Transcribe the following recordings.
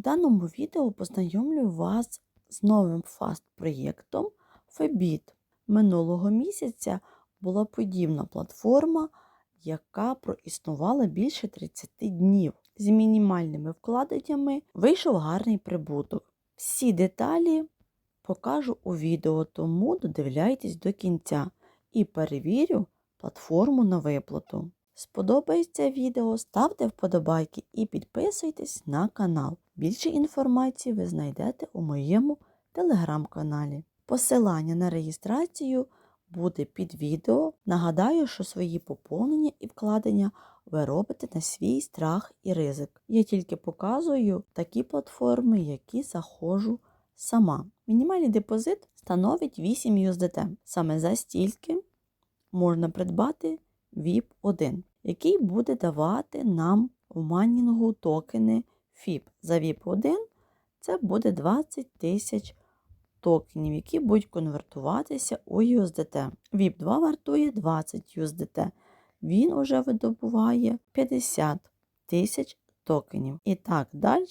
даному відео познайомлю вас з новим фаст-проєктом Febit. Минулого місяця була подібна платформа, яка проіснувала більше 30 днів. З мінімальними вкладеннями вийшов гарний прибуток. Всі деталі покажу у відео, тому додивляйтесь до кінця і перевірю платформу на виплату. Сподобається відео, ставте вподобайки і підписуйтесь на канал. Більше інформації ви знайдете у моєму телеграм-каналі. Посилання на реєстрацію буде під відео. Нагадаю, що свої поповнення і вкладення ви робите на свій страх і ризик. Я тільки показую такі платформи, які заходжу сама. Мінімальний депозит становить 8 USDT. Саме за стільки можна придбати VIP 1, який буде давати нам в майнінгу токени FIP. За VIP 1 це буде 20 тисяч токенів, які будуть конвертуватися у USDT. VIP 2 вартує 20 USDT. Він уже видобуває 50 тисяч токенів. І так далі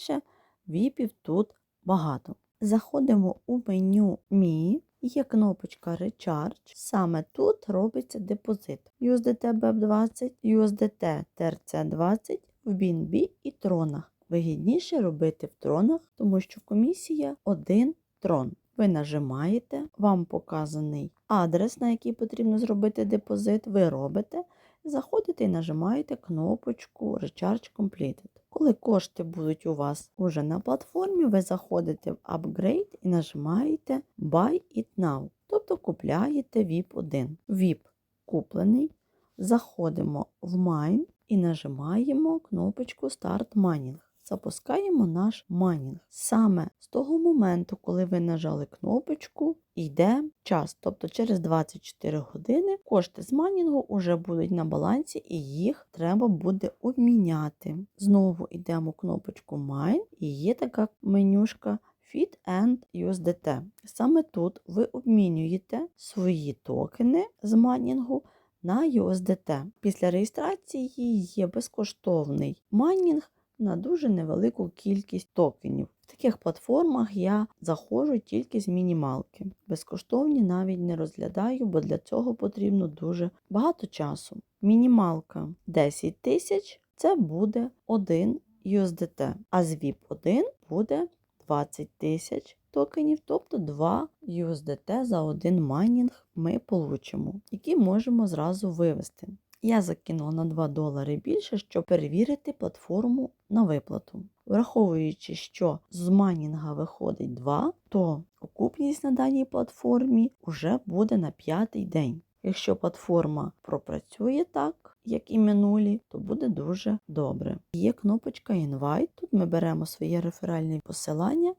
віпів тут багато. Заходимо у меню Мі, є кнопочка Recharge. Саме тут робиться депозит. USDT BEP20, USDT TRC20 в BNB і тронах. Вигідніше робити в тронах, тому що комісія один трон. Ви нажимаєте, вам показаний адрес, на який потрібно зробити депозит, ви робите, заходите і нажимаєте кнопочку Recharge Completed. Коли кошти будуть у вас уже на платформі, ви заходите в Upgrade і нажимаєте Buy It Now, тобто купляєте VIP 1. VIP куплений. Заходимо в Mine і нажимаємо кнопочку Start Mining. Запускаємо наш майнінг. Саме з того моменту, коли ви нажали кнопочку, йде час. Тобто через 24 години кошти з майнінгу вже будуть на балансі і їх треба буде обміняти. Знову йдемо в кнопочку Mine і є така менюшка Fit and USDT. Саме тут ви обмінюєте свої токени з майнінгу на USDT. Після реєстрації є безкоштовний майнінг на дуже невелику кількість токенів. В таких платформах я заходжу тільки з мінімалки. Безкоштовні навіть не розглядаю, бо для цього потрібно дуже багато часу. Мінімалка 10 тисяч це буде 1 USDT, а з VIP 1 буде 20 тисяч токенів, тобто 2 USDT за один майнінг ми получимо, які можемо зразу вивести. Я закинула на 2 долари більше, щоб перевірити платформу на виплату. Враховуючи, що з майнінга виходить 2, то окупність на даній платформі вже буде на п'ятий день. Якщо платформа пропрацює так, як і минулі, то буде дуже добре. Є кнопочка Invite. Тут ми беремо своє реферальне посилання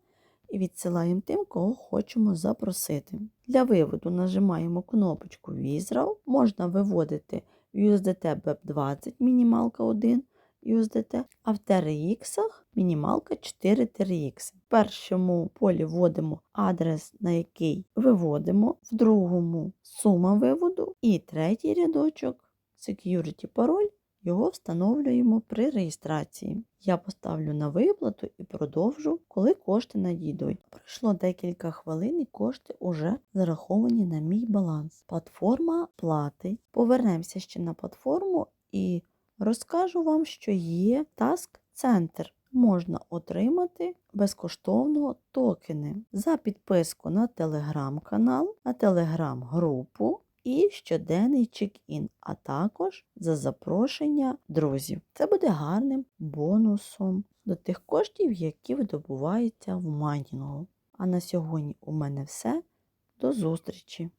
і відсилаємо тим, кого хочемо запросити. Для виводу нажимаємо кнопочку Візрал, можна виводити USDT BEP20 мінімалка 1 USDT, а в TRX мінімалка 4 TRX. В першому полі вводимо адрес, на який виводимо, в другому сума виводу, і третій рядочок security пароль. Його встановлюємо при реєстрації. Я поставлю на виплату і продовжу, коли кошти надійдуть. Пройшло декілька хвилин і кошти вже зараховані на мій баланс. Платформа платить. Повернемося ще на платформу і розкажу вам, що є Task Center. Можна отримати безкоштовно токени за підписку на телеграм-канал, на телеграм-групу і щоденний чек-ін, а також за запрошення друзів. Це буде гарним бонусом до тих коштів, які видобуваються в майнінгу. А на сьогодні у мене все. До зустрічі!